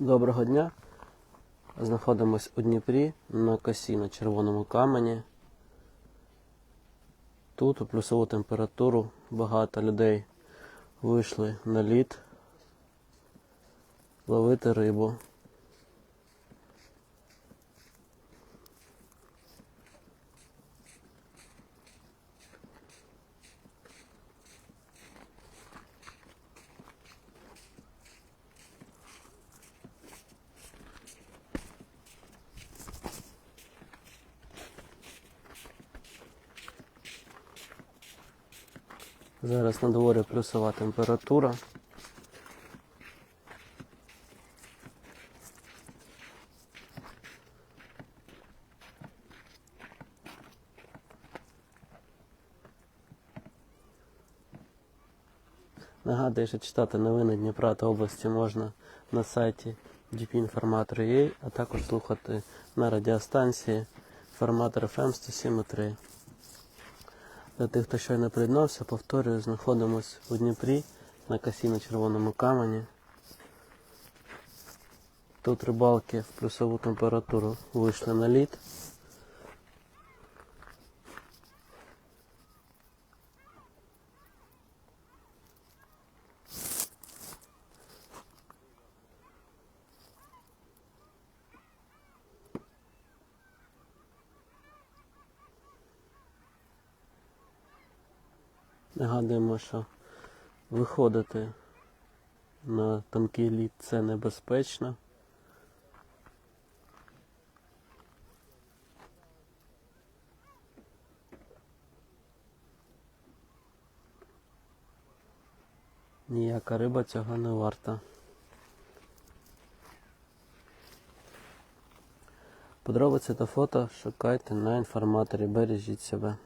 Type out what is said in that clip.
Доброго дня. Знаходимось у Дніпрі на косі на червоному камені. Тут у плюсову температуру багато людей вийшли на лід ловити рибу. Зараз на дворі плюсова температура. Нагадую, що читати новини Дніпра та області можна на сайті dpinformator.ua, а також слухати на радіостанції форматор FM 107.3. Для тих, хто щойно приєднався, повторюю, знаходимось у Дніпрі на косі на червоному камені. Тут рибалки в плюсову температуру вийшли на лід. Нагадуємо, що виходити на тонкий лід це небезпечно. Ніяка риба цього не варта. Подробиці та фото шукайте на інформаторі. Бережіть себе.